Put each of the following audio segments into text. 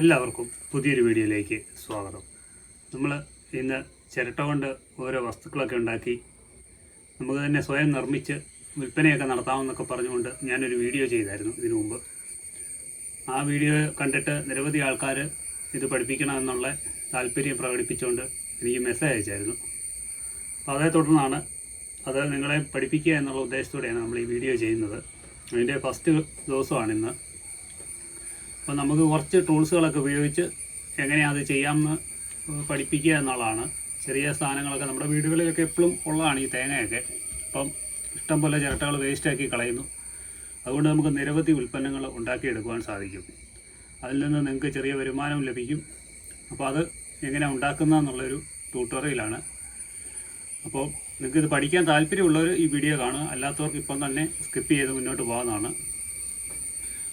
എല്ലാവർക്കും പുതിയൊരു വീഡിയോയിലേക്ക് സ്വാഗതം. നമ്മൾ ഇന്ന് ചിരട്ട കൊണ്ട് ഓരോ വസ്തുക്കളൊക്കെ ഉണ്ടാക്കി നമുക്ക് തന്നെ സ്വയം നിർമ്മിച്ച് വിൽപ്പനയൊക്കെ നടത്താമെന്നൊക്കെ പറഞ്ഞുകൊണ്ട് ഞാനൊരു വീഡിയോ ചെയ്തായിരുന്നു ഇതിനു മുമ്പ്. ആ വീഡിയോ കണ്ടിട്ട് നിരവധി ആൾക്കാർ ഇത് പഠിപ്പിക്കണമെന്നുള്ള താല്പര്യം പ്രകടിപ്പിച്ചുകൊണ്ട് എനിക്ക് മെസ്സേജ് അയച്ചായിരുന്നു. അപ്പോൾ അതേ തുടർന്നാണ് അത് നിങ്ങളെ പഠിപ്പിക്കുക എന്നുള്ള ഉദ്ദേശത്തോടെയാണ് നമ്മൾ ഈ വീഡിയോ ചെയ്യുന്നത്. അതിന്റെ ഫസ്റ്റ് ദിവസമാണ് ഇന്ന്. അപ്പോൾ നമുക്ക് കുറച്ച് ടൂൾസുകളൊക്കെ ഉപയോഗിച്ച് എങ്ങനെയാണ് അത് ചെയ്യാമെന്ന് പഠിപ്പിക്കുക എന്നുള്ളതാണ്. ചെറിയ സാധനങ്ങളൊക്കെ നമ്മുടെ വീടുകളിലൊക്കെ എപ്പോഴും ഉള്ളതാണ് ഈ തേങ്ങയൊക്കെ. അപ്പം ഇഷ്ടം പോലെ ചിരട്ടകൾ വേസ്റ്റാക്കി കളയുന്നു. അതുകൊണ്ട് നമുക്ക് നിരവധി ഉൽപ്പന്നങ്ങൾ ഉണ്ടാക്കിയെടുക്കുവാൻ സാധിക്കും. അതിൽ നിന്ന് നിങ്ങൾക്ക് ചെറിയ വരുമാനം ലഭിക്കും. അപ്പോൾ അത് എങ്ങനെ ഉണ്ടാക്കുന്നതെന്നുള്ളൊരു ട്യൂട്ടോറിയലാണ് അപ്പോൾ നിങ്ങൾക്ക് ഇത് പഠിക്കാൻ താല്പര്യമുള്ളവർ ഈ വീഡിയോ കാണുക. അല്ലാത്തവർക്ക് ഇപ്പം തന്നെ സ്കിപ്പ് ചെയ്ത് മുന്നോട്ട് പോകാവുന്നതാണ്.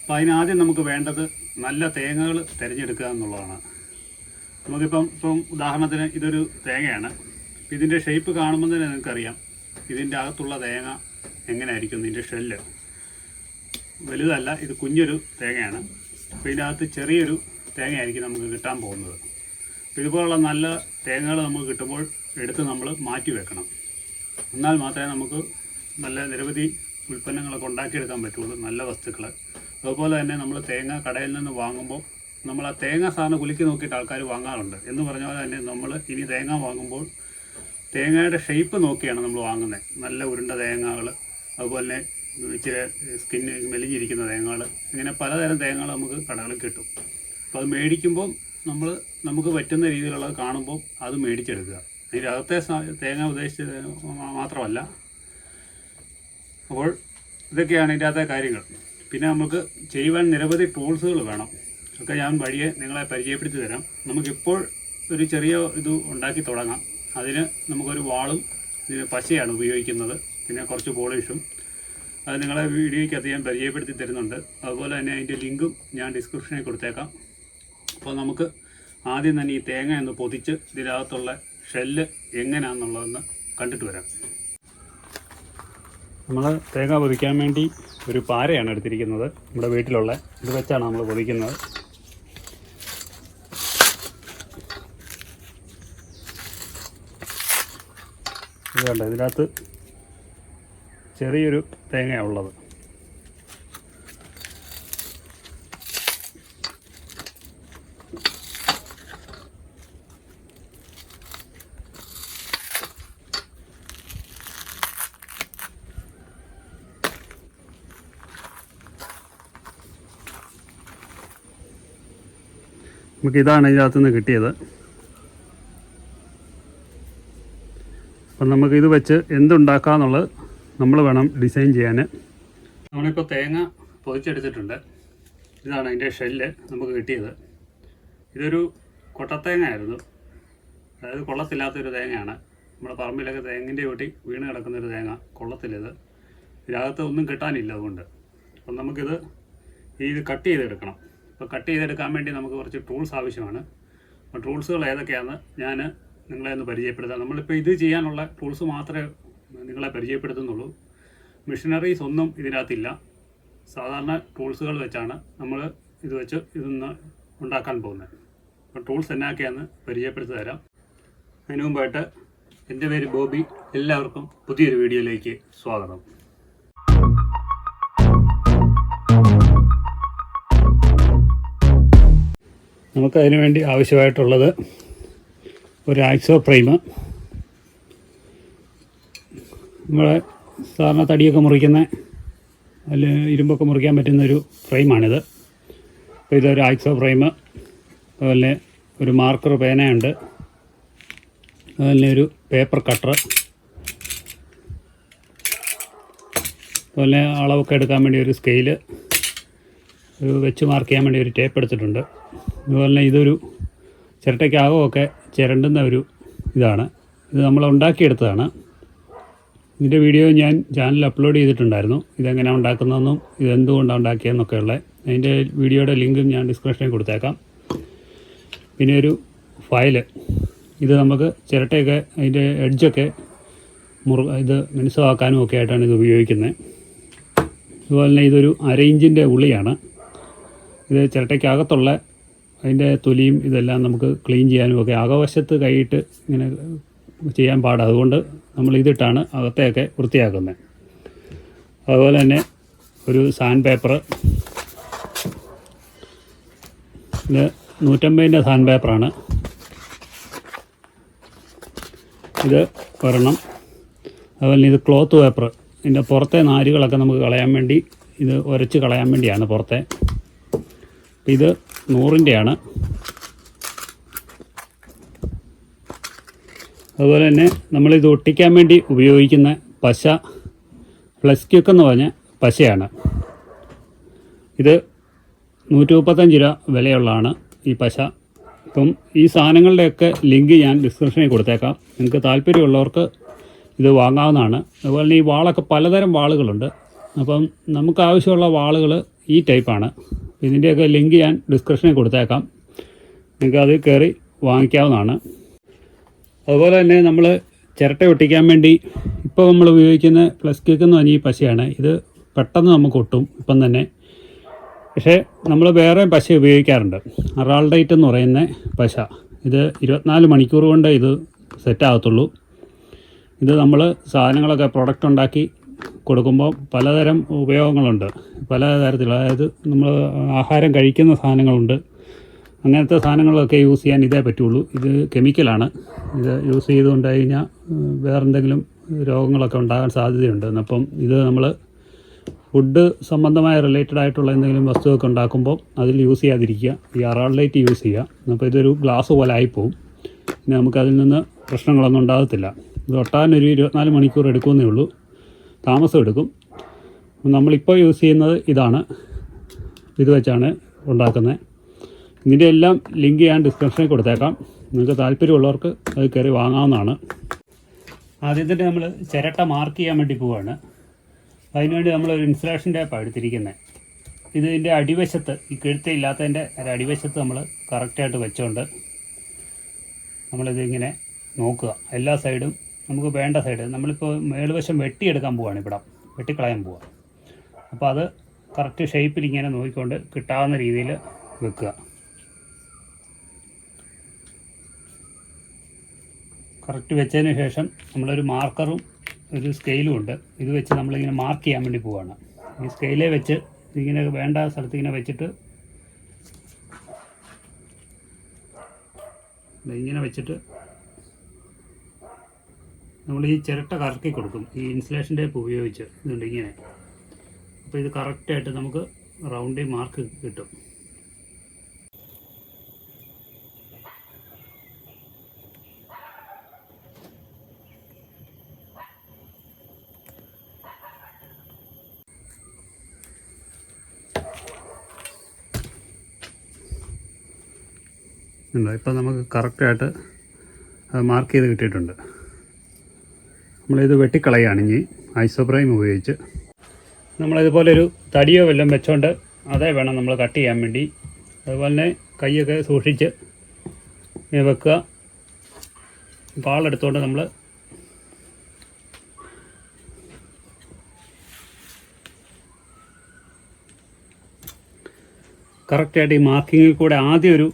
അപ്പോൾ അതിനാദ്യം നമുക്ക് വേണ്ടത് നല്ല തേങ്ങകൾ തിരഞ്ഞെടുക്കുക എന്നുള്ളതാണ്. നമുക്കിപ്പം ഇപ്പം ഉദാഹരണത്തിന് ഇതൊരു തേങ്ങയാണ്. ഇതിന്റെ ഷേപ്പ് കാണുമ്പോൾ തന്നെ നിങ്ങൾക്കറിയാം. ഇതിന്റെ അകത്തുള്ള തേങ്ങ എങ്ങനെയായിരിക്കും ഇതിന്റെ ഷെല്ല് വലുതല്ല ഇത് കുഞ്ഞൊരു തേങ്ങയാണ്. അപ്പോൾ ഇതിന്റെ അകത്ത് ചെറിയൊരു തേങ്ങയായിരിക്കും നമുക്ക് കിട്ടാൻ പോകുന്നത്. ഇതുപോലുള്ള നല്ല തേങ്ങകൾ നമുക്ക് കിട്ടുമ്പോൾ എടുത്ത് നമ്മൾ മാറ്റി വെക്കണം. എന്നാൽ മാത്രമേ നമുക്ക് നല്ല നിരവധി ഉൽപ്പന്നങ്ങളൊക്കെ ഉണ്ടാക്കിയെടുക്കാൻ പറ്റുള്ളൂ നല്ല വസ്തുക്കൾ അതുപോലെ തന്നെ നമ്മൾ തേങ്ങ കടയിൽ നിന്ന് വാങ്ങുമ്പോൾ നമ്മൾ ആ തേങ്ങ സാധനം കുലുക്കി നോക്കിയിട്ട് ആൾക്കാർ വാങ്ങാറുണ്ട്. എന്ന് പറഞ്ഞ പോലെ തന്നെ നമ്മൾ ഇനി തേങ്ങ വാങ്ങുമ്പോൾ തേങ്ങയുടെ ഷേപ്പ് നോക്കിയാണ് നമ്മൾ വാങ്ങുന്നത്. നല്ല ഉരുണ്ട തേങ്ങകൾ അതുപോലെ തന്നെ ഇച്ചിരി സ്കിന്ന് മെലിഞ്ഞിരിക്കുന്ന തേങ്ങകൾ ഇങ്ങനെ പലതരം തേങ്ങകൾ നമുക്ക് കടകളിൽ കിട്ടും. അപ്പോൾ അത് മേടിക്കുമ്പോൾ നമ്മൾ നമുക്ക് പറ്റുന്ന രീതിയിലുള്ളത് കാണുമ്പോൾ അത് മേടിച്ചെടുക്കുക. അതിന്റെ അകത്തെ തേങ്ങ ഉദ്ദേശിച്ചത് മാത്രമല്ല. അപ്പോൾ ഇതൊക്കെയാണ് ഇതിന്റെ അകത്തെ കാര്യങ്ങൾ. പിന്നെ നമുക്ക് ചെയ്യുവാൻ നിരവധി ടൂൾസുകൾ വേണം. ഒക്കെ ഞാൻ വഴിയെ നിങ്ങളെ പരിചയപ്പെടുത്തി തരാം. നമുക്കിപ്പോൾ ഒരു ചെറിയ ഇത് ഉണ്ടാക്കി തുടങ്ങാം. അതിന് നമുക്കൊരു വാളും ഇതിന് പശയാണ് ഉപയോഗിക്കുന്നത്. പിന്നെ കുറച്ച് പോളിഷും. അത് നിങ്ങളെ വീഡിയോയ്ക്കകത്ത് ഞാൻ പരിചയപ്പെടുത്തി തരുന്നുണ്ട്. അതുപോലെ തന്നെ അതിന്റെ ലിങ്കും ഞാൻ ഡിസ്ക്രിപ്ഷനിൽ കൊടുത്തേക്കാം. അപ്പോൾ നമുക്ക് ആദ്യം തന്നെ ഈ തേങ്ങ എന്ന് പൊതിച്ച് ഇതിനകത്തുള്ള ഷെല്ല് എങ്ങനെയാണെന്നുള്ളതെന്ന് കണ്ടിട്ട് വരാം. നമ്മൾ തേങ്ങ പൊതിക്കാൻ വേണ്ടി ഒരു പാരയാണ് എടുത്തിരിക്കുന്നത് നമ്മുടെ വീട്ടിലുള്ള. ഇത് വെച്ചാണ് നമ്മൾ പൊതിക്കുന്നത്. ഇത് കണ്ടോ ഇതിനകത്ത് ചെറിയൊരു തേങ്ങയാണ് ഉള്ളത്. നമുക്ക് ഇതാണ് ഇതിനകത്ത് നിന്ന് കിട്ടിയത്. അപ്പം നമുക്ക് ഇത് വെച്ച് എന്തുണ്ടാക്കാന്നുള്ളത് നമ്മൾ വേണം ഡിസൈൻ ചെയ്യാൻ. നമ്മളിപ്പോൾ തേങ്ങ പൊതിച്ചെടുത്തിട്ടുണ്ട്. ഇതാണ് അതിന്റെ ഷെല്ല് നമുക്ക് കിട്ടിയത്. ഇതൊരു കൊട്ടത്തേങ്ങ ആയിരുന്നു അതായത് കൊള്ളത്തില്ലാത്തൊരു തേങ്ങയാണ്. നമ്മുടെ പറമ്പിലൊക്കെ തേങ്ങിന്റെ കൂട്ടി വീണ് കിടക്കുന്നൊരു തേങ്ങ കൊള്ളത്തിലിത്. ഇതിനകത്ത് ഒന്നും കിട്ടാനില്ല അതുകൊണ്ട്. അപ്പം നമുക്കിത് ഈ ഇത് കട്ട് ചെയ്തെടുക്കണം. അപ്പോൾ കട്ട് ചെയ്തെടുക്കാൻ വേണ്ടി നമുക്ക് കുറച്ച് ടൂൾസ് ആവശ്യമാണ്. അപ്പോൾ ടൂൾസുകൾ ഏതൊക്കെയാണെന്ന് ഞാൻ നിങ്ങളെ ഒന്ന് പരിചയപ്പെടുത്താം. നമ്മളിപ്പോൾ ഇത് ചെയ്യാനുള്ള ടൂൾസ് മാത്രമേ നിങ്ങളെ പരിചയപ്പെടുത്തുന്നുള്ളൂ. മെഷീനറീസ് ഒന്നും ഇതിനകത്തില്ല. സാധാരണ ടൂൾസുകൾ വെച്ചാണ് നമ്മൾ ഇത് വെച്ച് ഇതൊന്ന് ഉണ്ടാക്കാൻ പോകുന്നത്. അപ്പോൾ ടൂൾസ് എന്നാക്കിയാന്ന് പരിചയപ്പെടുത്തി തരാം. അതിനു മുമ്പായിട്ട് എന്റെ പേര് ബോബി. എല്ലാവർക്കും പുതിയൊരു വീഡിയോയിലേക്ക് സ്വാഗതം. നമുക്ക് അതിനു വേണ്ടി ആവശ്യമായിട്ടുള്ളത് ഒരു ആക്സോ പ്രൈമ്. നമ്മളെ സാധാരണ തടിയൊക്കെ മുറിക്കുന്ന അല്ലെ ഇരുമ്പൊക്കെ മുറിക്കാൻ പറ്റുന്ന ഒരു ഫ്രെയിമാണിത്. അപ്പോൾ ഇതൊരു ആക്സോ ഫ്രെയിം അതുപോലെ ഒരു മാർക്കർ പേനയുണ്ട്. അതുപോലെ ഒരു പേപ്പർ കട്ടർ. അതുപോലെ അളവൊക്കെ എടുക്കാൻ വേണ്ടി ഒരു സ്കെയിൽ. ഒരു വെച്ച് മാർക്ക് ചെയ്യാൻ വേണ്ടി ഒരു ടേപ്പ് എടുത്തിട്ടുണ്ട്. അതുപോലെ തന്നെ ഇതൊരു ചിരട്ടയ്ക്കാകമൊക്കെ ചിരണ്ടുന്ന ഒരു ഇതാണ്. ഇത് നമ്മൾ ഉണ്ടാക്കിയെടുത്തതാണ്. ഇതിന്റെ വീഡിയോ ഞാൻ ചാനൽ അപ്ലോഡ് ചെയ്തിട്ടുണ്ടായിരുന്നു. ഇതെങ്ങനെയാണ് ഉണ്ടാക്കുന്നതെന്നും ഇതെന്തുകൊണ്ടാണ് ഉണ്ടാക്കിയതെന്നൊക്കെയുള്ള അതിന്റെ വീഡിയോയുടെ ലിങ്കും ഞാൻ ഡിസ്ക്രിപ്ഷനിൽ കൊടുത്തേക്കാം. പിന്നെ ഒരു ഫയൽ. ഇത് നമുക്ക് ചിരട്ടയൊക്കെ അതിന്റെ എഡ്ജൊക്കെ മുറു ഇത് മിനുസമാക്കാനും ഒക്കെ ആയിട്ടാണ് ഇത് ഉപയോഗിക്കുന്നത്. അതുപോലെ തന്നെ ഇതൊരു അര ഇഞ്ചിന്റെ ഉള്ളിയാണ്. ഇത് ചിരട്ടയ്ക്കകത്തുള്ള അതിന്റെ തൊലിയും ഇതെല്ലാം നമുക്ക് ക്ലീൻ ചെയ്യാനും ഒക്കെ അകവശത്ത് കൈയിട്ട് ഇങ്ങനെ ചെയ്യാൻ പാടാണ് അതുകൊണ്ട് നമ്മൾ ഇതിട്ടാണ് അകത്തെയൊക്കെ വൃത്തിയാക്കുന്നത്. അതുപോലെ തന്നെ ഒരു സാൻഡ് പേപ്പർ ഇത് നൂറ്റമ്പതിന്റെ സാൻഡ് പേപ്പറാണ്. ഇത് ഒരെണ്ണം. അതുപോലെ ഇത് ക്ലോത്ത് പേപ്പർ ഇതിന്റെ പുറത്തെ നാരുകളൊക്കെ നമുക്ക് കളയാൻ വേണ്ടി ഇത് ഉരച്ച് കളയാൻ വേണ്ടിയാണ് പുറത്തെ. ഇത് നൂറിന്റെയാണ്. അതുപോലെ തന്നെ നമ്മളിത് ഒട്ടിക്കാൻ വേണ്ടി ഉപയോഗിക്കുന്ന പശ ഫ്ലസ്ക്യൂക്ക് എന്ന് പറഞ്ഞ പശയാണ്. ഇത് നൂറ്റി മുപ്പത്തഞ്ച് രൂപ വിലയുള്ളതാണ് ഈ പശ. ഇപ്പം ഈ സാധനങ്ങളുടെയൊക്കെ ലിങ്ക് ഞാൻ ഡിസ്ക്രിപ്ഷനിൽ കൊടുത്തേക്കാം. നിങ്ങൾക്ക് താല്പര്യമുള്ളവർക്ക് ഇത് വാങ്ങാവുന്നതാണ്. അതുപോലെ തന്നെ ഈ വാളൊക്കെ പലതരം വാളുകളുണ്ട്. അപ്പം നമുക്ക് ആവശ്യമുള്ള വാളുകൾ ഈ ടൈപ്പാണ്. ഇതിന്റെയൊക്കെ ലിങ്ക് ഞാൻ ഡിസ്ക്രിപ്ഷനിൽ കൊടുത്തേക്കാം. നിങ്ങൾക്ക് അത് കയറി വാങ്ങിക്കാവുന്നതാണ്. അതുപോലെ തന്നെ നമ്മൾ ചിരട്ട ഒട്ടിക്കാൻ വേണ്ടി ഇപ്പോൾ നമ്മൾ ഉപയോഗിക്കുന്ന പ്ലസ് കേക്ക് എന്ന് പറഞ്ഞ ഈ പശയാണ്. ഇത് പെട്ടെന്ന് നമുക്ക് ഒട്ടും ഇപ്പം തന്നെ. പക്ഷേ നമ്മൾ വേറെ പശ ഉപയോഗിക്കാറുണ്ട്. അറാൾഡൈറ്റ് എന്ന് പറയുന്ന പശ. ഇത് ഇരുപത്തിനാല് മണിക്കൂർ കൊണ്ട് ഇത് സെറ്റ് ആകത്തുള്ളൂ. ഇത് നമ്മൾ സാധനങ്ങളൊക്കെ പ്രൊഡക്റ്റ് ഉണ്ടാക്കി കൊടുക്കുമ്പോൾ പലതരം ഉപയോഗങ്ങളുണ്ട്. പല തരത്തിലുള്ള അതായത് നമ്മൾ ആഹാരം കഴിക്കുന്ന സാധനങ്ങളുണ്ട്. അങ്ങനത്തെ സാധനങ്ങളൊക്കെ യൂസ് ചെയ്യാൻ ഇതേ പറ്റുള്ളൂ. ഇത് കെമിക്കലാണ്. ഇത് യൂസ് ചെയ്തുകൊണ്ട് കഴിഞ്ഞാൽ വേറെന്തെങ്കിലും രോഗങ്ങളൊക്കെ ഉണ്ടാകാൻ സാധ്യതയുണ്ട്. അപ്പം ഇത് നമ്മൾ ഫുഡ് സംബന്ധമായ റിലേറ്റഡ് ആയിട്ടുള്ള എന്തെങ്കിലും വസ്തുവൊക്കെ ഉണ്ടാക്കുമ്പോൾ അതിൽ യൂസ് ചെയ്യാതിരിക്കുക. ഈ അറാൾഡേറ്റ് യൂസ് ചെയ്യുക. അപ്പോൾ ഇതൊരു ഗ്ലാസ് പോലെ ആയിപ്പോവും. പിന്നെ നമുക്ക് അതിൽ നിന്ന് പ്രശ്നങ്ങളൊന്നും ഉണ്ടാകത്തില്ല. ഇത് ഒട്ടാനൊരു ഇരുപത്തിനാല് മണിക്കൂർ എടുക്കുമെന്നേ ഉള്ളൂ. താമസം എടുക്കും നമ്മളിപ്പോൾ യൂസ് ചെയ്യുന്നത് ഇതാണ്. ഇത് വെച്ചാണ് ഉണ്ടാക്കുന്നത്. ഇതിന്റെ എല്ലാം ലിങ്ക് ഞാൻ ഡിസ്ക്രിപ്ഷനിൽ കൊടുത്തേക്കാം. നിങ്ങൾക്ക് താല്പര്യമുള്ളവർക്ക് അത് കയറി വാങ്ങാവുന്നതാണ്. ആദ്യം തന്നെ നമ്മൾ ചിരട്ട മാർക്ക് ചെയ്യാൻ വേണ്ടി പോവുകയാണ് അതിനുവേണ്ടി നമ്മൾ ഒരു ഇൻസുലേഷൻ ടേപ്പാണ് എടുത്തിരിക്കുന്നത്. ഇത് ഇതിന്റെ അടിവശത്ത് ഈ കെഴുത്ത ഇല്ലാത്തതിന്റെ ഒരു അടിവശത്ത് നമ്മൾ കറക്റ്റായിട്ട് വെച്ചുകൊണ്ട് നമ്മളിതിങ്ങനെ നോക്കുക. എല്ലാ സൈഡും നമുക്ക് വേണ്ട സൈഡ് നമ്മളിപ്പോൾ മേളുവശം വെട്ടിയെടുക്കാൻ പോവാണ് ഇവിടെ. വെട്ടിക്കളയാൻ പോവുക അപ്പോൾ അത് കറക്റ്റ് ഷേപ്പിൽ ഇങ്ങനെ നോക്കിക്കൊണ്ട് കിട്ടാവുന്ന രീതിയിൽ വെക്കുക. കറക്റ്റ് വെച്ചതിന് ശേഷം നമ്മളൊരു മാർക്കറും ഒരു സ്കെയിലും ഉണ്ട്. ഇത് വെച്ച് നമ്മളിങ്ങനെ മാർക്ക് ചെയ്യാൻ വേണ്ടി പോവാണ്. ഈ സ്കെയിലേ വെച്ച് ഇങ്ങനെ വേണ്ട സ്ഥലത്ത് ഇങ്ങനെ വെച്ചിട്ട് ഇങ്ങനെ വെച്ചിട്ട് നമ്മൾ ഈ ചിരട്ട കറക്കി കൊടുക്കും. ഈ ഇൻസുലേഷൻ ടേപ്പ് ഉപയോഗിച്ച് ഇതുണ്ട് ഇങ്ങനെ. അപ്പോൾ ഇത് കറക്റ്റായിട്ട് നമുക്ക് റൗണ്ടിൽ മാർക്ക് കിട്ടും. ഇപ്പം നമുക്ക് കറക്റ്റായിട്ട് മാർക്ക് ചെയ്ത് കിട്ടിയിട്ടുണ്ട്. നമ്മളിത് വെട്ടിക്കളയാണ് ഐസോബ്രൈം ഐസോപ്രൈം ഉപയോഗിച്ച്. നമ്മളിതുപോലെ ഒരു തടിയോ വല്ലതും വെച്ചോണ്ട് അതേ വേണം നമ്മൾ കട്ട് ചെയ്യാൻ വേണ്ടി. അതുപോലെ തന്നെ കൈയൊക്കെ സൂക്ഷിച്ച് വെക്കുക. പാളെടുത്തുകൊണ്ട് നമ്മൾ കറക്റ്റായിട്ട് ഈ മാർക്കിങ്ങിൽ കൂടെ ആദ്യം ഒരു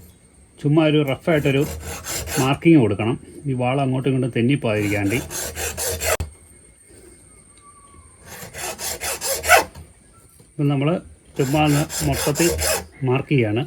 ചുമ്മാ ഒരു റഫായിട്ടൊരു മാർക്കിങ് കൊടുക്കണം. ഈ വാൾ അങ്ങോട്ടും ഇങ്ങോട്ടും തെന്നിപ്പോയിരിക്കാണ്ടി ഇപ്പം നമ്മൾ ചുമ്മാ മൊത്തത്തിൽ മാർക്ക് ചെയ്യാണ്.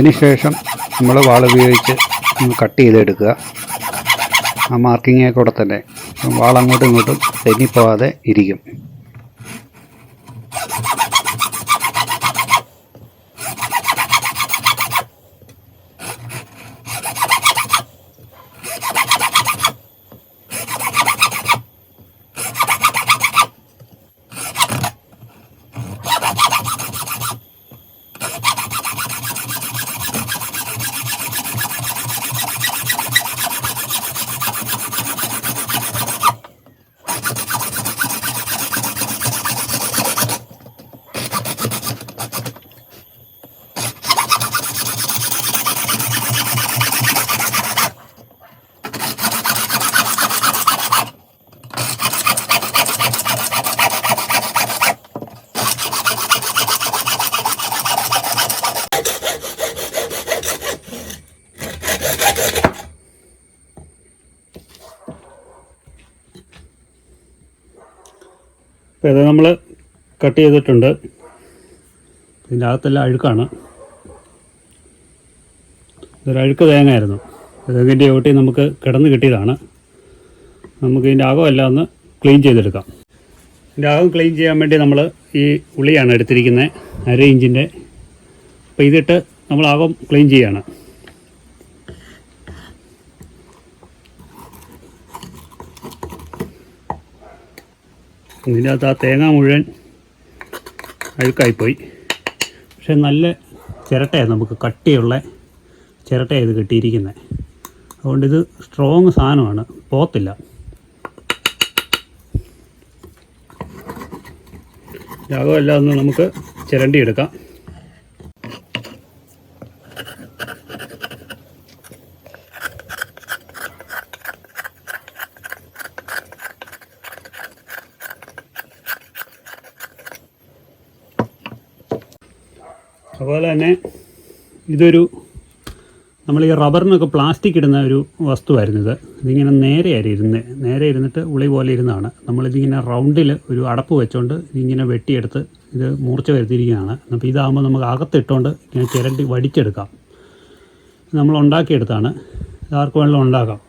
അതിനുശേഷം നമ്മൾ വാൾ ഉപയോഗിച്ച് കട്ട് ചെയ്തെടുക്കുക. ആ മാർക്കിങ്ങെ കൂടെ തന്നെ. വാൾ അങ്ങോട്ടും ഇങ്ങോട്ടും തെന്നിപ്പോവാതെ ഇരിക്കും. അപ്പോൾ ഇത് നമ്മൾ കട്ട് ചെയ്തിട്ടുണ്ട്. ഇതിന്റെ അകത്തെല്ലാം അഴുക്കാണ്. ഇതൊരു അഴുക്ക് തേങ്ങയായിരുന്നു. ഇതിന്റെ ഓട്ടി നമുക്ക് കിടന്ന് കിട്ടിയതാണ്. നമുക്ക് ഇതിന്റെ അകമെല്ലാം ഒന്ന് ക്ലീൻ ചെയ്തെടുക്കാം. ഇതിന്റെ അകം ക്ലീൻ ചെയ്യാൻ വേണ്ടി നമ്മൾ ഈ ഉള്ളിയാണ് എടുത്തിരിക്കുന്നത് അര ഇഞ്ചിന്റെ അപ്പോൾ ഇതിട്ട് നമ്മൾ അകം ക്ലീൻ ചെയ്യാണ്. ഇതിന്റെ അകത്ത് ആ തേങ്ങ മുഴുവൻ അഴുക്കായിപ്പോയി. പക്ഷെ നല്ല ചിരട്ടയാണ് നമുക്ക് കട്ടിയുള്ള ചിരട്ടയാണ് ഇത് കിട്ടിയിരിക്കുന്നത് അതുകൊണ്ട് ഇത് സ്ട്രോങ് സാധനമാണ്. പോത്തില്ല. യാഗമെല്ലാം ഒന്ന് നമുക്ക് ചിരണ്ടി അതുപോലെ തന്നെ ഇതൊരു നമ്മൾ ഈ റബ്ബറിനൊക്കെ പ്ലാസ്റ്റിക് ഇടുന്ന ഒരു വസ്തുവായിരുന്നു ഇത്. ഇതിങ്ങനെ നേരെയായിരുന്നു ഇരുന്ന്. നേരെ ഇരുന്നിട്ട് ഉളി പോലെ ഇരുന്നതാണ് നമ്മളിതിങ്ങനെ റൗണ്ടിൽ ഒരു അടപ്പ് വെച്ചുകൊണ്ട് ഇതിങ്ങനെ വെട്ടിയെടുത്ത് ഇത് മൂർച്ച വരുത്തിയിരിക്കുകയാണ്. അപ്പോൾ ഇതാകുമ്പോൾ നമുക്ക് അകത്തിട്ടുകൊണ്ട് ഇങ്ങനെ ചിരണ്ടി വടിച്ചെടുക്കാം. നമ്മൾ ഉണ്ടാക്കിയെടുത്താണ്. ആർക്ക് വേണമെങ്കിലും ഉണ്ടാക്കാം.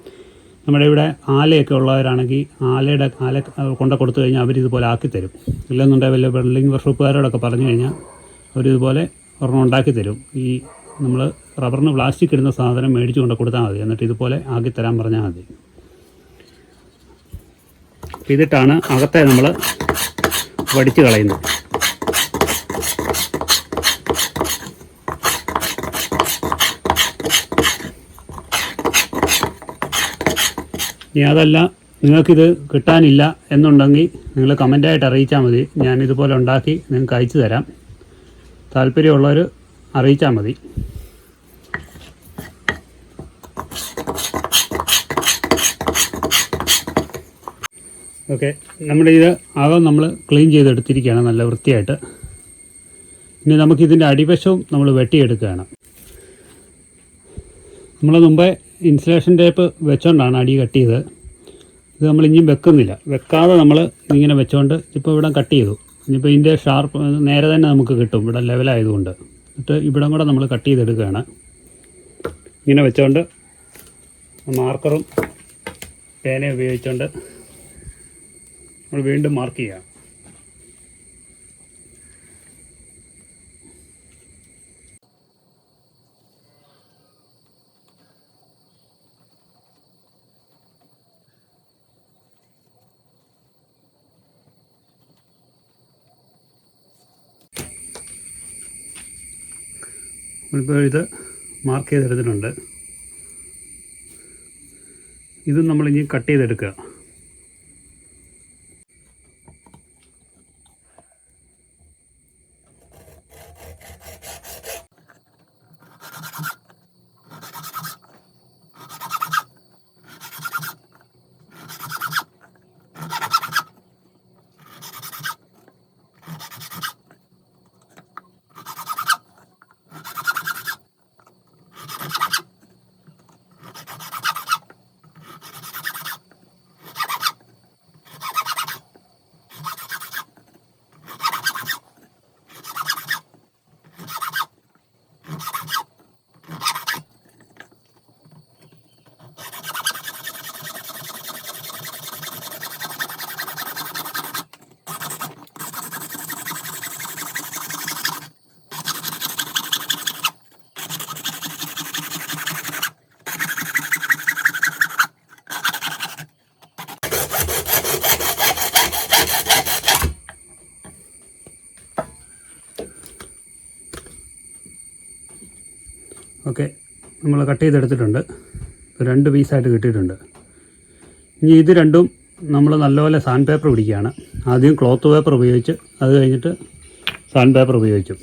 നമ്മുടെ ഇവിടെ ആലയൊക്കെ ഉള്ളവരാണെങ്കിൽ ആലയുടെ ആല കൊണ്ട കൊടുത്തു കഴിഞ്ഞാൽ അവരിതുപോലെ ആക്കിത്തരും. ഇല്ലെന്നുണ്ടെങ്കിൽ വല്ല ബിൽഡിംഗ് വർഷോപ്പുകാരോടൊക്കെ പറഞ്ഞു കഴിഞ്ഞാൽ അവരിതുപോലെ ഒരെണ്ണം ഉണ്ടാക്കി തരും. ഈ നമ്മൾ റബ്ബറിന് പ്ലാസ്റ്റിക് ഇടുന്ന സാധനം മേടിച്ചു കൊണ്ട് കൊടുത്താൽ മതി. എന്നിട്ട് ഇതുപോലെ ആക്കി തരാൻ പറഞ്ഞാൽ മതി. ഇതിട്ടാണ് അകത്തെ നമ്മൾ വടിച്ച് കളയുന്നത്. ഇനി അതല്ല നിങ്ങൾക്കിത് കിട്ടാനില്ല എന്നുണ്ടെങ്കിൽ നിങ്ങൾ കമന്റായിട്ട് അറിയിച്ചാൽ മതി. ഞാൻ ഇതുപോലെ ഉണ്ടാക്കി നിങ്ങൾക്ക് അയച്ചു തരാം. താല്പര്യമുള്ളവർ അറിയിച്ചാൽ മതി. ഓക്കെ നമ്മുടെ ഇത് ആകം നമ്മൾ ക്ലീൻ ചെയ്തെടുത്തിരിക്കുകയാണ് നല്ല വൃത്തിയായിട്ട്. ഇനി നമുക്കിതിന്റെ അടിവശവും നമ്മൾ വെട്ടിയെടുക്കുകയാണ്. നമ്മൾ മുമ്പേ ഇൻസുലേഷൻ ടേപ്പ് വെച്ചുകൊണ്ടാണ് അടി കട്ട് ചെയ്തത് ഇത് നമ്മൾ ഇനിയും വെക്കുന്നില്ല. വെക്കാതെ നമ്മൾ ഇങ്ങനെ വെച്ചുകൊണ്ട് ഇപ്പോൾ ഇവിടെ കട്ട് ചെയ്തു. ഇനിയിപ്പോൾ ഇതിന്റെ ഷാർപ്പ് നേരെ തന്നെ നമുക്ക് കിട്ടും. ഇവിടെ ലെവലായതുകൊണ്ട് എന്നിട്ട് ഇവിടം കൂടെ നമ്മൾ കട്ട് ചെയ്തെടുക്കുകയാണ്. ഇങ്ങനെ വെച്ചുകൊണ്ട് മാർക്കറും പേന ഉപയോഗിച്ചുകൊണ്ട് നമ്മൾ വീണ്ടും മാർക്ക് ചെയ്യാം. നമ്മളിപ്പോൾ ഇത് മാർക്ക് ചെയ്തെടുത്തിട്ടുണ്ട്. ഇതും നമ്മളിനി കട്ട് ചെയ്തെടുക്കുക ഓക്കെ നമ്മൾ കട്ട് ചെയ്തെടുത്തിട്ടുണ്ട്. രണ്ട് പീസായിട്ട് കിട്ടിയിട്ടുണ്ട്. ഇനി ഇത് രണ്ടും നമ്മൾ നല്ലപോലെ സാൻഡ് പേപ്പർ പിടിക്കുകയാണ്. ആദ്യം ക്ലോത്ത് പേപ്പർ ഉപയോഗിച്ച് അത് കഴിഞ്ഞിട്ട് സാൻഡ് പേപ്പർ ഉപയോഗിച്ചു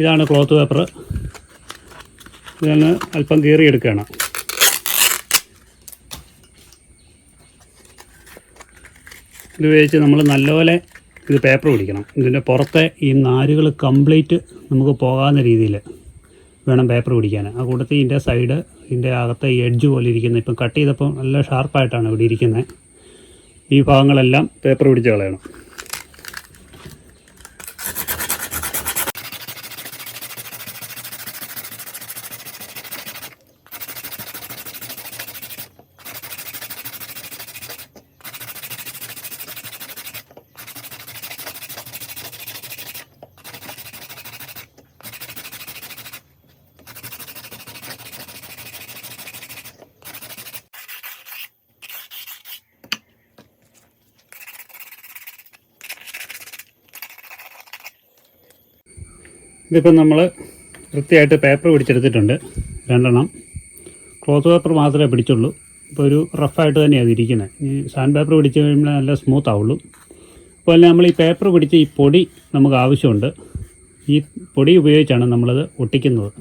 ഇതാണ് ക്ലോത്ത് പേപ്പർ ഇതാണ് അല്പം കീറിയെടുക്കുകയാണ്. ഇത് ഉപയോഗിച്ച് നമ്മൾ നല്ലപോലെ ഇത് പേപ്പർ പിടിക്കണം. ഇതിന്റെ പുറത്തെ ഈ നാരുകൾ കംപ്ലീറ്റ് നമുക്ക് പോകാവുന്ന രീതിയിൽ വേണം പേപ്പർ പിടിക്കാൻ. ആ കൂട്ടത്തിൽ ഇതിന്റെ സൈഡ് ഇതിന്റെ അകത്തെ എഡ്ജ് പോലെ ഇരിക്കുന്നത് ഇപ്പം കട്ട് ചെയ്തപ്പോൾ നല്ല ഷാർപ്പായിട്ടാണ് ഇവിടെ ഇരിക്കുന്നത്. ഈ ഭാഗങ്ങളെല്ലാം പേപ്പർ പിടിച്ച് കളയണം ഇതിപ്പം നമ്മൾ വൃത്തിയായിട്ട് പേപ്പർ പിടിച്ചെടുത്തിട്ടുണ്ട്. രണ്ടെണ്ണം. ക്ലോത്ത് പേപ്പർ മാത്രമേ പിടിച്ചുള്ളൂ. ഇപ്പോൾ ഒരു റഫായിട്ട് തന്നെയാണ് ഇരിക്കുന്നത് ഈ സാൻഡ് പേപ്പർ പിടിച്ച് കഴിയുമ്പോൾ നല്ല സ്മൂത്ത് ആവുള്ളൂ. അപ്പോൾ തന്നെ നമ്മൾ ഈ പേപ്പർ പിടിച്ച് ഈ പൊടി നമുക്ക് ആവശ്യമുണ്ട്. ഈ പൊടി ഉപയോഗിച്ചാണ് നമ്മളത് ഒട്ടിക്കുന്നത്.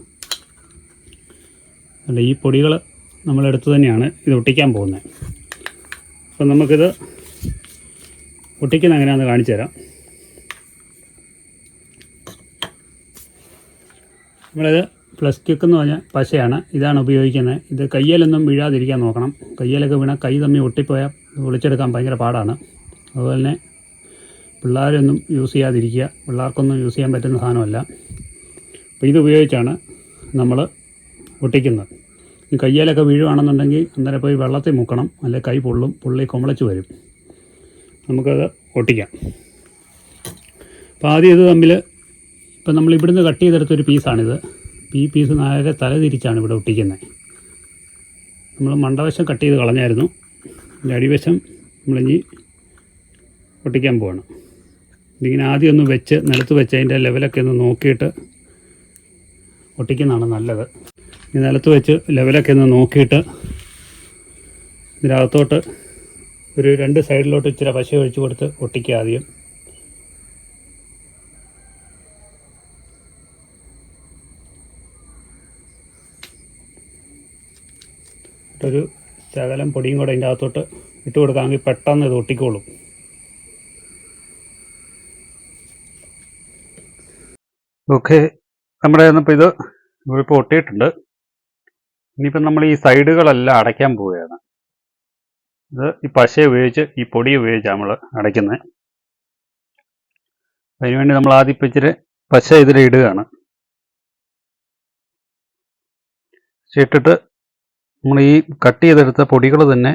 അല്ല ഈ പൊടികൾ നമ്മളെടുത്ത് തന്നെയാണ് ഇത് ഒട്ടിക്കാൻ പോകുന്നത് അപ്പം നമുക്കിത് ഒട്ടിക്കുന്ന എങ്ങനെയാണെന്ന് കാണിച്ചു തരാം നമ്മളിത് പ്ലസ് ക്യുക്ക് എന്ന് പറഞ്ഞാൽ പശയാണ്. ഇതാണ് ഉപയോഗിക്കുന്നത്. ഇത് കയ്യിലൊന്നും വീഴാതിരിക്കാൻ നോക്കണം. കയ്യിലൊക്കെ വീണാൽ കൈ തമ്മി ഒട്ടിപ്പോയാൽ വിളിച്ചെടുക്കാൻ ഭയങ്കര പാടാണ്. അതുപോലെ തന്നെ പിള്ളേരൊന്നും യൂസ് ചെയ്യാതിരിക്കുക. പിള്ളേർക്കൊന്നും യൂസ് ചെയ്യാൻ പറ്റുന്ന സാധനമല്ല. അപ്പോൾ ഇത് ഉപയോഗിച്ചാണ് നമ്മൾ ഒട്ടിക്കുന്നത്. ഈ കയ്യിലൊക്കെ വീഴുവാണെന്നുണ്ടെങ്കിൽ അന്നേരം പോയി വെള്ളത്തിൽ മുക്കണം. അല്ലെ കൈ പൊള്ളും പുള്ളി കൊമളച്ച് വരും. നമുക്കത് ഒട്ടിക്കാം. അപ്പോൾ ആദ്യം ഇത് തമ്മിൽ ഇപ്പം നമ്മൾ ഇവിടുന്ന് കട്ട് ചെയ്തെടുത്തൊരു പീസാണിത്. ഈ പീസ് നേരെ തലതിരിച്ചാണ് ഇവിടെ ഒട്ടിക്കുന്നത്. നമ്മൾ മണ്ടവശം കട്ട് ചെയ്ത് കളഞ്ഞായിരുന്നു. ഇതിന്റെ അടിവശം നമ്മളിഞ്ഞി ഒട്ടിക്കാൻ പോവാണ്. ഇതിങ്ങനെ ആദ്യം ഒന്ന് വെച്ച് നിലത്ത് വെച്ച് അതിന്റെ ലെവലൊക്കെ ഒന്ന് നോക്കിയിട്ട് ഒട്ടിക്കുന്നതാണ് നല്ലത്. ഈ നിലത്ത് വെച്ച് ലെവലൊക്കെ ഒന്ന് നോക്കിയിട്ട് ഇതിനകത്തോട്ട് ഒരു രണ്ട് സൈഡിലോട്ട് ഇച്ചിരി പശ ഒഴിച്ചു കൊടുത്ത് ഒട്ടിക്കുക ആദ്യം. ഒരു ശകലം പൊടിയും കൂടെ അതിന്റെ അകത്തോട്ട് ഇട്ട് കൊടുക്കാമെങ്കിൽ പെട്ടെന്ന് ഇത് ഒട്ടിക്കോളും. ഓക്കെ നമ്മുടെ ഇപ്പോൾ ഇത് ഇപ്പോൾ ഒട്ടിയിട്ടുണ്ട്. ഇനിയിപ്പം നമ്മൾ ഈ സൈഡുകളെല്ലാം അടയ്ക്കാൻ പോവുകയാണ്. ഇത് ഈ പശ ഉപയോഗിച്ച് ഈ പൊടി ഉപയോഗിച്ച് നമ്മൾ അടയ്ക്കുന്നത്. അതിനുവേണ്ടി നമ്മൾ ആദ്യം ഇപ്പം ഇച്ചിരി പശ ഇതിൽ ഇടുകയാണ് ഇട്ടിട്ട് നമ്മൾ ഈ കട്ട് ചെയ്തെടുത്ത പൊടികൾ തന്നെ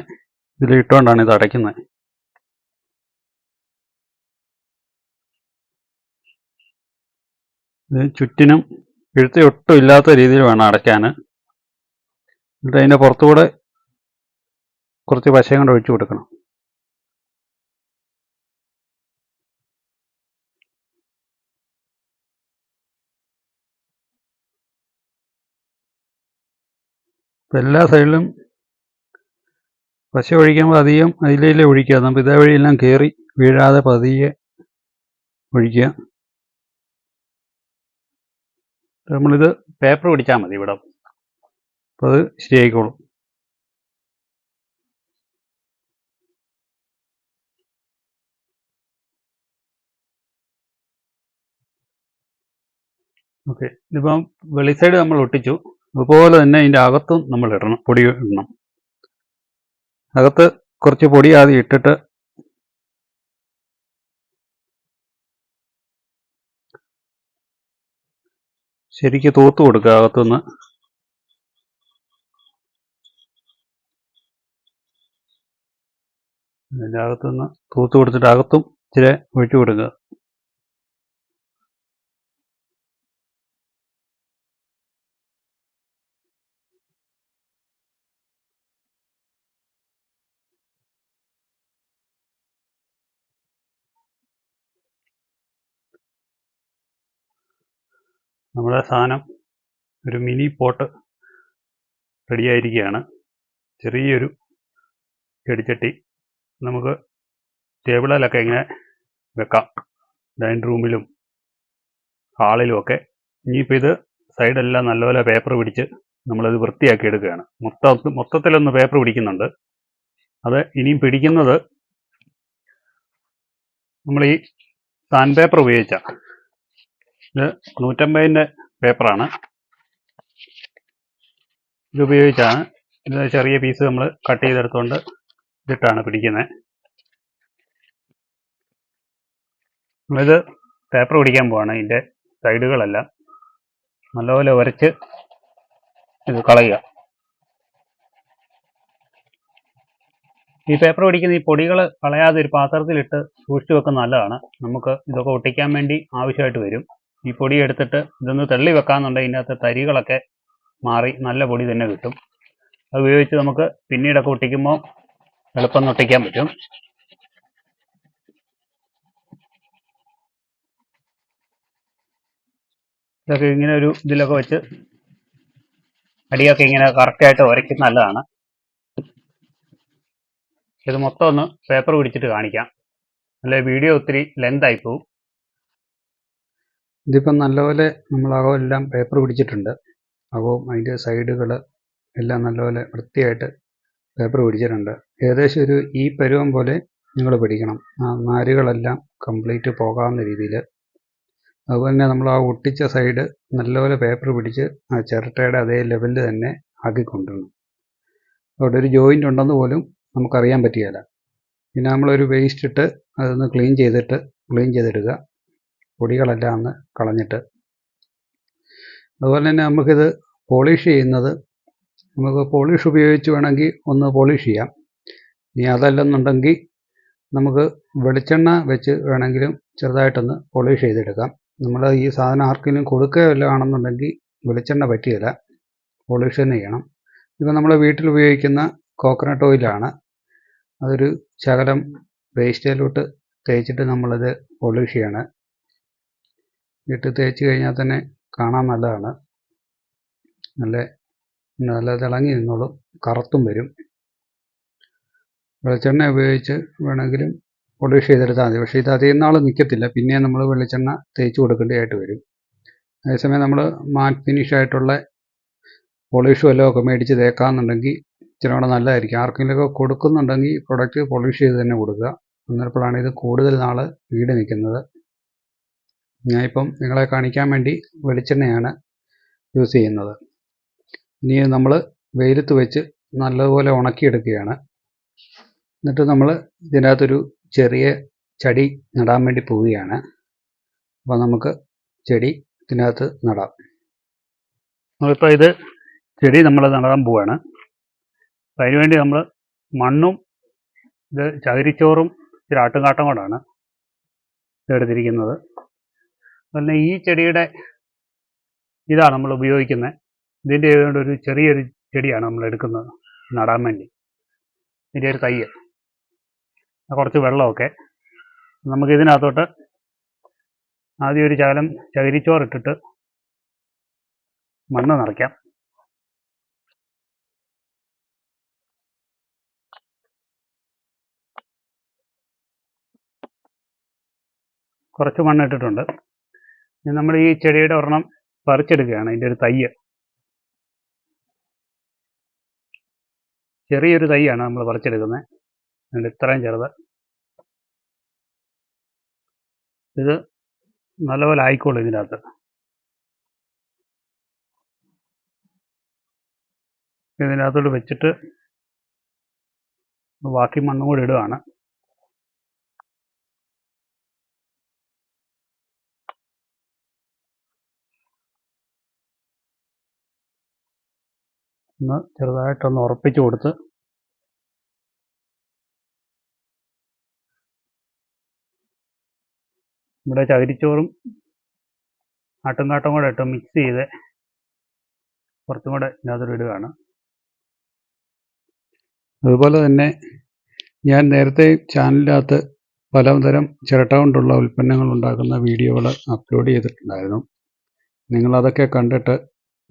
ഇതിൽ ഇട്ടുകൊണ്ടാണ് ഇത് അടയ്ക്കുന്നത്. ഇത് ചുറ്റിനും എഴുത്ത് ഒട്ടും ഇല്ലാത്ത രീതിയിൽ വേണം അടയ്ക്കാൻ എന്നിട്ട് അതിന്റെ പുറത്തുകൂടെ കുറച്ച് പശയും കൊണ്ട് ഒഴിച്ചു കൊടുക്കണം. ഇപ്പം എല്ലാ സൈഡിലും പശ ഒഴിക്കുമ്പോൾ അധികം അതിലേ ഒഴിക്കുക നമുക്ക് ഇതേ വഴിയെല്ലാം കയറി വീഴാതെ പതിയെ ഒഴിക്കുക. നമ്മളിത് പേപ്പർ പിടിച്ചാൽ മതി ഇവിടെ. അപ്പോൾ അത് ശരിയായിക്കോളും. ഓക്കെ. ഇതിപ്പം വെളി സൈഡ് നമ്മൾ ഒട്ടിച്ചു. അതുപോലെ തന്നെ അതിന്റെ അകത്തും നമ്മൾ ഇടണം പൊടി ഇടണം. അകത്ത് കുറച്ച് പൊടി ആദ്യം ഇട്ടിട്ട് ശരിക്ക് തൂത്ത് കൊടുക്കുക അകത്തുനിന്ന്. അതിന്റെ അകത്തുനിന്ന് തൂത്ത് കൊടുത്തിട്ട് അകത്തും ഇച്ചിരി ഒഴിച്ചു കൊടുക്കുക. നമ്മുടെ സാധനം ഒരു മിനി പോട്ട് റെഡിയായിരിക്കുകയാണ് ചെറിയൊരു ചെടിച്ചട്ടി നമുക്ക് ടേബിളിലൊക്കെ ഇങ്ങനെ വെക്കാം. ഡൈനിങ് റൂമിലും ഹാളിലും ഒക്കെ. ഇനിയിപ്പോൾ ഇത് സൈഡെല്ലാം നല്ലപോലെ പേപ്പർ പിടിച്ച് നമ്മളത് വൃത്തിയാക്കി എടുക്കുകയാണ്. മൊത്തം മൊത്തത്തിലൊന്ന് പേപ്പർ പിടിക്കുന്നുണ്ട്. അത് ഇനിയും പിടിക്കുന്നത് നമ്മൾ ഈ സാൻഡ് പേപ്പർ ഉപയോഗിച്ച. ഇത് നൂറ്റമ്പതിന്റെ പേപ്പറാണ്. ഇതുപയോഗിച്ചാണ് ഇത് ചെറിയ പീസ് നമ്മൾ കട്ട് ചെയ്തെടുത്തുകൊണ്ട് ഇതിട്ടാണ് പിടിക്കുന്നത് നമ്മളിത് പേപ്പർ പിടിക്കാൻ പോവാണ് ഇതിന്റെ സൈഡുകളെല്ലാം. നല്ലപോലെ ഉരച്ച് ഇത് കളയുക. ഈ പേപ്പർ പിടിക്കുന്ന ഈ പൊടികൾ കളയാതെ ഒരു പാത്രത്തിലിട്ട് സൂക്ഷിച്ചു വെക്കുന്ന നല്ലതാണ്. നമുക്ക് ഇതൊക്കെ ഒട്ടിക്കാൻ വേണ്ടി ആവശ്യമായിട്ട് വരും. ഈ പൊടി എടുത്തിട്ട് ഇതൊന്ന് തള്ളി വെക്കാമെന്നുണ്ടെങ്കിൽ ഇതിനകത്ത് തരികളൊക്കെ മാറി നല്ല പൊടി തന്നെ കിട്ടും. അത് ഉപയോഗിച്ച് നമുക്ക് പിന്നീടൊക്കെ ഒട്ടിക്കുമ്പോൾ എളുപ്പം ഒട്ടിക്കാൻ പറ്റും. ഇതൊക്കെ ഇങ്ങനെ ഒരു ഇതിലൊക്കെ വെച്ച് അടിയൊക്കെ ഇങ്ങനെ കറക്റ്റായിട്ട് ഉരയ്ക്കുന്ന നല്ലതാണ്. ഇത് മൊത്തം ഒന്ന് പേപ്പർ പിടിച്ചിട്ട് കാണിക്കാം. അല്ലെ വീഡിയോ ഒത്തിരി ലെങ്ത് ആയി പോകും ഇതിപ്പം നല്ലപോലെ നമ്മൾ എല്ലാം പേപ്പർ പിടിച്ചിട്ടുണ്ട്. അകവും അതിന്റെ സൈഡുകൾ എല്ലാം നല്ലപോലെ വൃത്തിയായിട്ട് പേപ്പർ പിടിച്ചിട്ടുണ്ട്. ഏകദേശം ഒരു ഈ പരുവം പോലെ നിങ്ങൾ പിടിക്കണം. ആ നാരുകളെല്ലാം കംപ്ലീറ്റ് പോകാവുന്ന രീതിയിൽ. അതുപോലെ തന്നെ നമ്മൾ ആ ഒട്ടിച്ച സൈഡ് നല്ലപോലെ പേപ്പർ പിടിച്ച് ആ ചിരട്ടയുടെ അതേ ലെവലിൽ തന്നെ ആക്കി കൊണ്ടുവരണം അവിടെ ഒരു ജോയിന്റ് ഉണ്ടെന്ന് പോലും നമുക്കറിയാൻ പറ്റുകയില്ല. പിന്നെ നമ്മളൊരു വേസ്റ്റ് ഇട്ട് അതൊന്ന് ക്ലീൻ ചെയ്തിട്ട് ക്ലീൻ ചെയ്തെടുക്കുക. പൊടികളെല്ലാം ഒന്ന് കളഞ്ഞിട്ട്. അതുപോലെ തന്നെ നമുക്കിത് പോളിഷ് ചെയ്യുന്നത് നമുക്ക് പോളിഷ് ഉപയോഗിച്ച് വേണമെങ്കിൽ ഒന്ന് പോളിഷ് ചെയ്യാം. ഇനി അതല്ലെന്നുണ്ടെങ്കിൽ നമുക്ക് വെളിച്ചെണ്ണ വെച്ച് വേണമെങ്കിലും ചെറുതായിട്ടൊന്ന് പോളിഷ് ചെയ്തെടുക്കാം. നമ്മൾ ഈ സാധനം ആർക്കെങ്കിലും കൊടുക്കുകയല്ല ആണെന്നുണ്ടെങ്കിൽ വെളിച്ചെണ്ണ പറ്റിയില്ല പോളിഷ് തന്നെ ചെയ്യണം. ഇപ്പം നമ്മൾ വീട്ടിൽ ഉപയോഗിക്കുന്ന കോക്കനട്ട് ഓയിലാണ്. അതൊരു ശകലം വേസ്റ്റിലോട്ട് തേച്ചിട്ട് നമ്മളത് പോളിഷ് ചെയ്യണം. ഇട്ട് തേച്ച് കഴിഞ്ഞാൽ തന്നെ കാണാൻ നല്ലതാണ്. നല്ല നല്ല തിളങ്ങി നിന്നോളും കറുത്തും വരും. വെളിച്ചെണ്ണ ഉപയോഗിച്ച് വേണമെങ്കിലും പോളിഷ് ചെയ്തെടുത്താൽ മതി. പക്ഷേ ഇത് അധികം നാൾ നിൽക്കത്തില്ല. പിന്നെ നമ്മൾ വെളിച്ചെണ്ണ തേച്ച് കൊടുക്കേണ്ടതായിട്ട് വരും. അതേസമയം നമ്മൾ മാറ്റ് ഫിനിഷ് ആയിട്ടുള്ള പോളിഷ് വല്ലതും ഒക്കെ മേടിച്ച് തേക്കാമെന്നുണ്ടെങ്കിൽ ഇച്ചിരി കൂടെ നല്ലതായിരിക്കും. ആർക്കെങ്കിലുമൊക്കെ കൊടുക്കുന്നുണ്ടെങ്കിൽ പ്രൊഡക്റ്റ് പോളിഷ് ചെയ്ത് തന്നെ കൊടുക്കുക. അന്നേരപ്പോഴാണ് ഇത് കൂടുതൽ നാൾ വീട് നിൽക്കുന്നത്. ഞാനിപ്പം നിങ്ങളെ കാണിക്കാൻ വേണ്ടി വെളിച്ചെണ്ണയാണ് യൂസ് ചെയ്യുന്നത്. ഇനി നമ്മൾ വെയിലത്ത് വെച്ച് നല്ലതുപോലെ ഉണക്കിയെടുക്കുകയാണ്. എന്നിട്ട് നമ്മൾ ഇതിനകത്തൊരു ചെറിയ ചെടി നടാൻ വേണ്ടി പോവുകയാണ്. അപ്പോൾ നമുക്ക് ചെടി ഇതിനകത്ത് നടാം. നമ്മളിപ്പോൾ ഇത് ചെടി നമ്മൾ നടാൻ പോവുകയാണ് അപ്പോൾ അതിനുവേണ്ടി നമ്മൾ മണ്ണും ഇത് ചകിരിച്ചോറും ഇച്ചിരി ആട്ടുംകാട്ടം കൊണ്ടാണ് എടുത്തിരിക്കുന്നത്. പിന്നെ ഈ ചെടിയുടെ ഇതാണ് നമ്മൾ ഉപയോഗിക്കുന്നത്. ഇതിന്റെ ഒരു ചെറിയൊരു ചെടിയാണ് നമ്മൾ എടുക്കുന്നത് നടാൻ വേണ്ടി. ഇതിന്റെ ഒരു തയ്യ്. കുറച്ച് വെള്ളമൊക്കെ. നമുക്ക് ഇതിനകത്തോട്ട് ആദ്യം ഒരു ശകലം ചകിരിച്ചോറിട്ടിട്ട് മണ്ണ് നിറയ്ക്കാം. കുറച്ച് മണ്ണ് ഇട്ടിട്ടുണ്ട്. നമ്മൾ ഈ ചെടിയുടെ ഒരെണ്ണം പറിച്ചെടുക്കുകയാണ്. അതിന്റെ ഒരു തയ്യ്. ചെറിയൊരു തൈയാണ് നമ്മൾ പറിച്ചെടുക്കുന്നത്. അതുകൊണ്ട് ഇത്രയും ചെറുത്. ഇത് നല്ലപോലെ ആയിക്കോളും ഇതിനകത്ത്. ഇതിനകത്തോട്ട് വെച്ചിട്ട് ബാക്കി മണ്ണും കൂടി ഇടുകയാണ്. ഒന്ന് ചെറുതായിട്ടൊന്ന് ഉറപ്പിച്ചു കൊടുത്ത് ഇവിടെ ചകിരിച്ചോറും ആട്ടുംകാട്ടും കൂടെ ഇട്ട് മിക്സ് ചെയ്ത് കുറച്ചും കൂടെ ഇതിനകത്തോട് ഇടുകയാണ്. അതുപോലെ തന്നെ ഞാൻ നേരത്തെ ചാനലിനകത്ത് പലതരം ചിരട്ട കൊണ്ടുള്ള ഉൽപ്പന്നങ്ങൾ ഉണ്ടാക്കുന്ന വീഡിയോകൾ അപ്ലോഡ് ചെയ്തിട്ടുണ്ടായിരുന്നു. നിങ്ങളതൊക്കെ കണ്ടിട്ട്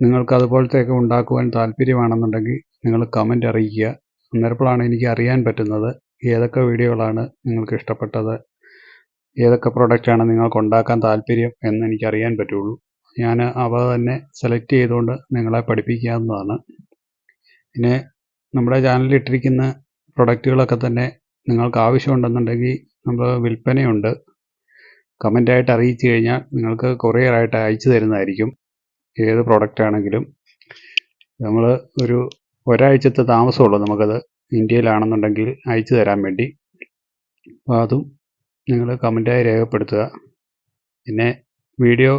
നിങ്ങൾക്ക് അതുപോലത്തെയൊക്കെ ഉണ്ടാക്കുവാൻ താല്പര്യമാണെന്നുണ്ടെങ്കിൽ നിങ്ങൾ കമന്റ് അറിയിക്കുക. അന്നേരപ്പോഴാണ് എനിക്ക് അറിയാൻ പറ്റുന്നത് ഏതൊക്കെ വീഡിയോകളാണ് നിങ്ങൾക്ക് ഇഷ്ടപ്പെട്ടത് ഏതൊക്കെ പ്രൊഡക്റ്റാണ് നിങ്ങൾക്ക് ഉണ്ടാക്കാൻ താല്പര്യം എന്ന് എനിക്ക് അറിയാൻ പറ്റുള്ളൂ. ഞാൻ അവ തന്നെ സെലക്ട് ചെയ്തുകൊണ്ട് നിങ്ങളെ പഠിപ്പിക്കാവുന്നതാണ്. പിന്നെ നമ്മുടെ ചാനലിൽ ഇട്ടിരിക്കുന്ന പ്രൊഡക്റ്റുകളൊക്കെ തന്നെ നിങ്ങൾക്ക് ആവശ്യമുണ്ടെന്നുണ്ടെങ്കിൽ നമ്മൾ വിൽപ്പനയുണ്ട്. കമന്റായിട്ട് അറിയിച്ചു കഴിഞ്ഞാൽ നിങ്ങൾക്ക് കൊറിയറായിട്ട് അയച്ചു തരുന്നതായിരിക്കും. ഏത് പ്രോഡക്റ്റ് ആണെങ്കിലും നമ്മൾ ഒരു ഒരാഴ്ചത്തെ താമസമുള്ളൂ നമുക്കത് ഇന്ത്യയിലാണെന്നുണ്ടെങ്കിൽ അയച്ചു തരാൻ വേണ്ടി. അപ്പോൾ അതും നിങ്ങൾ കമന്റായി രേഖപ്പെടുത്തുക. പിന്നെ വീഡിയോ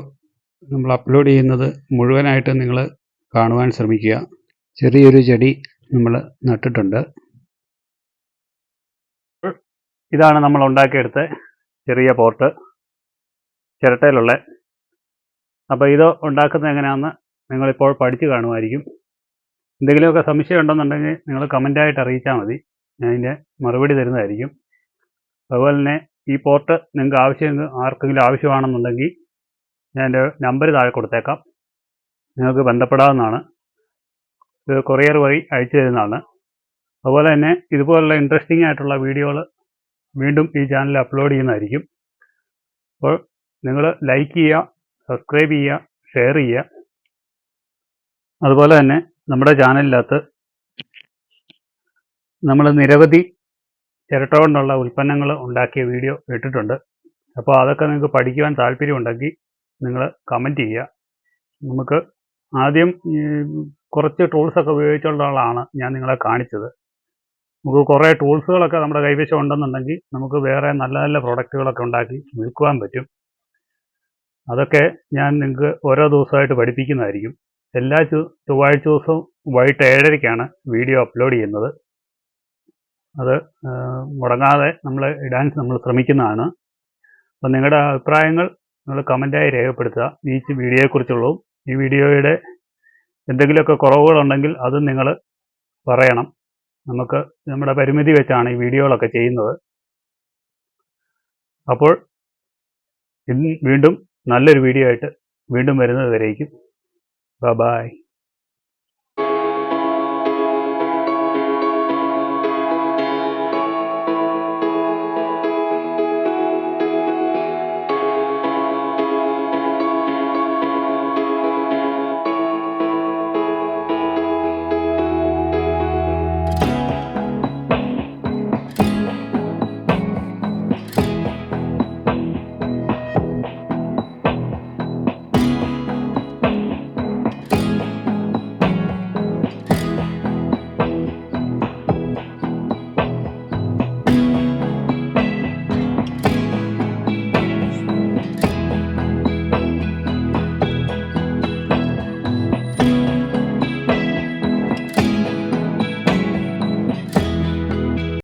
നമ്മൾ അപ്ലോഡ് ചെയ്യുന്നത് മുഴുവനായിട്ട് നിങ്ങൾ കാണുവാൻ ശ്രമിക്കുക. ചെറിയൊരു ചെടി നമ്മൾ നട്ടിട്ടുണ്ട്. ഇതാണ് നമ്മൾ ഉണ്ടാക്കിയെടുത്ത ചെറിയ പോർട്ട്. ചിരട്ടയിലുള്ള അപ്പോൾ ഇത് ഉണ്ടാക്കുന്നത് എങ്ങനെയാണെന്ന് നിങ്ങളിപ്പോൾ പഠിച്ചു കാണുമായിരിക്കും. എന്തെങ്കിലുമൊക്കെ സംശയം ഉണ്ടെന്നുണ്ടെങ്കിൽ നിങ്ങൾ കമന്റായിട്ട് അറിയിച്ചാൽ മതി. ഞാൻ അതിന്റെ മറുപടി തരുന്നതായിരിക്കും. അതുപോലെ തന്നെ ഈ പോർട്ട് നിങ്ങൾക്ക് ആവശ്യം ആർക്കെങ്കിലും ആവശ്യമാണെന്നുണ്ടെങ്കിൽ ഞാൻ എന്റെ നമ്പർ താഴെ കൊടുത്തേക്കാം. നിങ്ങൾക്ക് ബന്ധപ്പെടാവുന്നതാണ്. ഇത് കൊറിയർ വഴി അയച്ചു തരുന്നതാണ്. അതുപോലെ തന്നെ ഇതുപോലുള്ള ഇൻട്രസ്റ്റിംഗ് ആയിട്ടുള്ള വീഡിയോകൾ വീണ്ടും ഈ ചാനലിൽ അപ്ലോഡ് ചെയ്യുന്നതായിരിക്കും. അപ്പോൾ നിങ്ങൾ ലൈക്ക് ചെയ്യുക സബ്സ്ക്രൈബ് ചെയ്യുക ഷെയർ ചെയ്യുക. അതുപോലെ തന്നെ നമ്മുടെ ചാനലിനകത്ത് നമ്മൾ നിരവധി ചിരട്ട കൊണ്ടുള്ള ഉൽപ്പന്നങ്ങൾ ഉണ്ടാക്കിയ വീഡിയോ ഇട്ടിട്ടുണ്ട്. അപ്പോൾ അതൊക്കെ നിങ്ങൾക്ക് പഠിക്കുവാൻ താല്പര്യമുണ്ടെങ്കിൽ നിങ്ങൾ കമന്റ് ചെയ്യുക. നമുക്ക് ആദ്യം കുറച്ച് ടൂൾസൊക്കെ ഉപയോഗിച്ചുള്ളതാണ് ഞാൻ നിങ്ങളെ കാണിച്ചത്. നമുക്ക് കുറേ ടൂൾസുകളൊക്കെ നമ്മുടെ കൈവശം ഉണ്ടെന്നുണ്ടെങ്കിൽ നമുക്ക് വേറെ നല്ല നല്ല പ്രോഡക്റ്റുകളൊക്കെ ഉണ്ടാക്കി വിൽക്കുവാൻ പറ്റും. അതൊക്കെ ഞാൻ നിങ്ങൾക്ക് ഓരോ ദിവസമായിട്ട് പഠിപ്പിക്കുന്നതായിരിക്കും. എല്ലാ ചൊവ്വാഴ്ച ദിവസവും വൈകിട്ട് ഏഴരയ്ക്കാണ് വീഡിയോ അപ്ലോഡ് ചെയ്യുന്നത്. അത് മുടങ്ങാതെ നമ്മൾ ഡാൻസ് നമ്മൾ ശ്രമിക്കുന്നതാണ്. അപ്പം നിങ്ങളുടെ അഭിപ്രായങ്ങൾ നിങ്ങൾ കമന്റായി രേഖപ്പെടുത്തുക. ഈ വീഡിയോയെക്കുറിച്ചുള്ളതും ഈ വീഡിയോയുടെ എന്തെങ്കിലുമൊക്കെ കുറവുകളുണ്ടെങ്കിൽ അതും നിങ്ങൾ പറയണം. നമുക്ക് നമ്മുടെ പരിമിതി വെച്ചാണ് ഈ വീഡിയോകളൊക്കെ ചെയ്യുന്നത്. അപ്പോൾ വീണ്ടും നല്ലൊരു വീഡിയോ ആയിട്ട് വീണ്ടും വരുന്നത് വരേക്കും. ബൈ